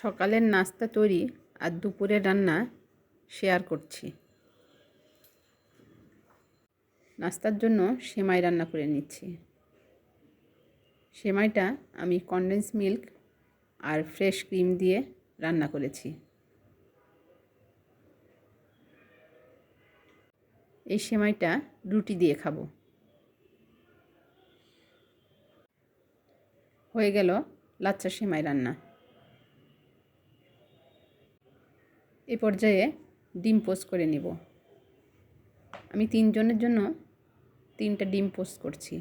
সকালের নাস্তা তৈরি আর দুপুরের রান্না শেয়ার করছি। নাস্তার জন্য সেমাই রান্না করে নিচ্ছি। সেমাইটা আমি কনডেন্স মিল্ক আর ফ্রেশ ক্রিম দিয়ে রান্না করেছি। এই সেমাইটা রুটি দিয়ে খাব। হয়ে গেল লাচ্চা সেমাই রান্না। এ পর্যায়ে ডিম পোস্ট করে নেব। আমি তিনজনের জন্য তিনটা ডিম পোস্ট করছি।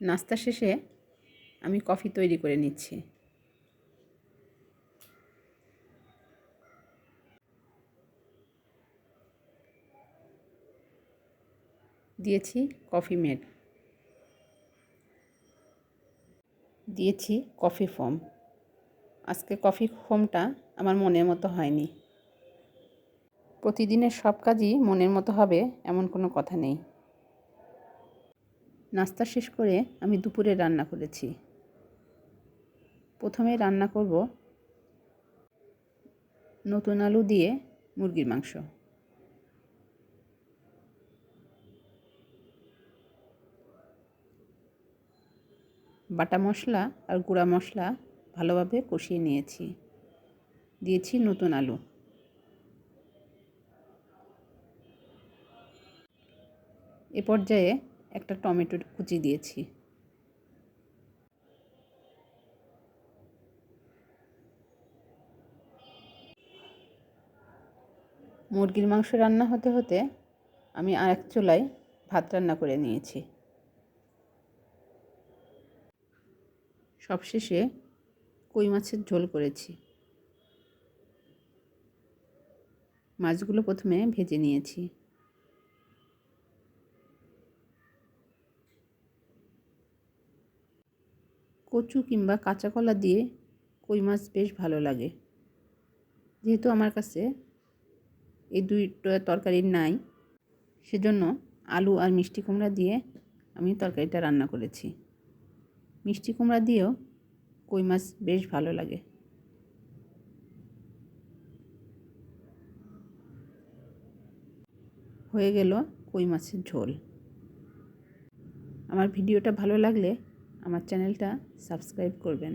নাস্তা শেষে আমি কফি তৈরি করে নিচ্ছি। দিয়েছি কফি মেড। দিয়েছি কফি ফোম। আজকে কফি ফোমটা আমার মনের মতো হয়নি। প্রতিদিনের সব কাজই মনের মতো হবে এমন কোনো কথা নেই। নাস্তা শেষ করে আমি দুপুরে রান্না করেছি। প্রথমে রান্না করব নতুন আলু দিয়ে মুরগির মাংস। বাটা মশলা আর গুঁড়া মশলা ভালোভাবে কষিয়ে নিয়েছি। দিয়েছি নতুন আলু। এ পর্যায়ে একটা টমেটো কুচি দিয়েছি। মুরগির মাংস রান্না হতে হতে আমি আর এক চুলায় ভাত রান্না করে নিয়েছি। সবশেষে কই মাছের ঝোল করেছি। মাছগুলো প্রথমে ভেজে নিয়েছি। কচু কিংবা কাঁচা কলা দিয়ে কই মাছ বেশ ভালো লাগে। যেহেতু আমার কাছে এই দুইটা তরকারি নাই, সেজন্য আলু আর মিষ্টি কুমড়া দিয়ে আমি তরকারিটা রান্না করেছি। মিষ্টি কুমড়া দিয়েও কই মাছ বেশ ভালো লাগে। হয়ে গেল কই মাছের ঝোল। আমার ভিডিওটা ভালো লাগলে আমার চ্যানেলটা সাবস্ক্রাইব করবেন।